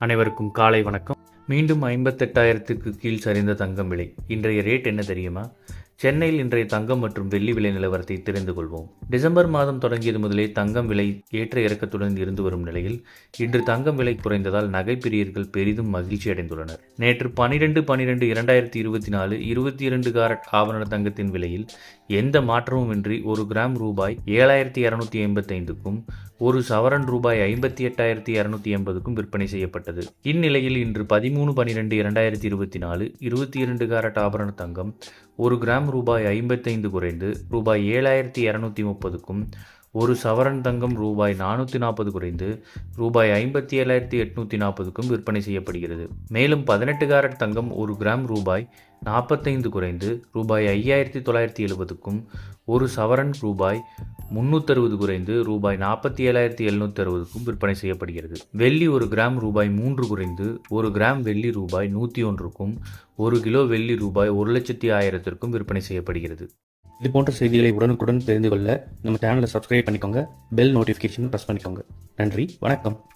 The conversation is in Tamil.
அனைவருக்கும் காலை வணக்கம். மீண்டும் ஐம்பத்தெட்டாயிரத்துக்கு கீழ் சரிந்த தங்கம் விலை. இன்றைய ரேட் என்ன தெரியுமா? சென்னையில் இன்றைய தங்கம் மற்றும் வெள்ளி விலை நிலவரத்தை தெரிந்து கொள்வோம். டிசம்பர் மாதம் தொடங்கியது முதலே தங்கம் விலை ஏற்ற இறக்கத்துடன் இருந்து வரும் நிலையில் இன்று தங்கம் விலை குறைந்ததால் நகைப்பிரியர்கள் பெரிதும் மகிழ்ச்சி அடைந்துள்ளனர். நேற்று பனிரெண்டு பனிரெண்டு இரண்டாயிரத்தி இருபத்தி நாலு இருபத்தி இரண்டு காரட் ஆவண தங்கத்தின் விலையில் எந்த மாற்றமும் இன்றி ஒரு கிராம் ரூபாய் ஏழாயிரத்தி இரநூத்தி எண்பத்தைந்துக்கும் ஒரு சவரன் ரூபாய் ஐம்பத்தி எட்டாயிரத்தி இரநூத்தி எண்பதுக்கும் விற்பனை செய்யப்பட்டது. இந்நிலையில் இன்று பதிமூணு பனிரெண்டு இரண்டாயிரத்தி இருபத்தி நாலு இருபத்தி இரண்டு காரட் ஆபரண தங்கம் ஒரு கிராம் ரூபாய் ஐம்பத்தைந்து குறைந்து ரூபாய் ஏழாயிரத்தி இரநூத்தி முப்பதுக்கும் ஒரு சவரன் தங்கம் ரூபாய் நானூற்றி நாற்பது குறைந்து ரூபாய் ஐம்பத்தி ஏழாயிரத்தி எட்நூற்றி நாற்பதுக்கும் விற்பனை செய்யப்படுகிறது. மேலும் பதினெட்டு காரட் தங்கம் ஒரு கிராம் ரூபாய் நாற்பத்தைந்து குறைந்து ரூபாய் ஐயாயிரத்தி தொள்ளாயிரத்தி எழுபதுக்கும் ஒரு சவரன் ரூபாய் முன்னூத்தறுபது குறைந்து ரூபாய் நாற்பத்தி ஏழாயிரத்தி எழுநூத்தி அறுபதுக்கும் விற்பனை செய்யப்படுகிறது. வெள்ளி ஒரு கிராம் ரூபாய் மூன்று குறைந்து ஒரு கிராம் வெள்ளி ரூபாய் நூற்றி ஒன்றுக்கும் ஒரு கிலோ வெள்ளி ரூபாய் ஒரு லட்சத்தி ஆயிரத்திற்கும் விற்பனை செய்யப்படுகிறது. இது போன்ற செய்திகளை உடனுக்குடன் தெரிந்து கொள்ள நம்ம சேனலை சப்ஸ்கிரைப் பண்ணிக்கோங்க. பெல் நோட்டிஃபிகேஷன் ப்ரெஸ் பண்ணிக்கோங்க. நன்றி வணக்கம்.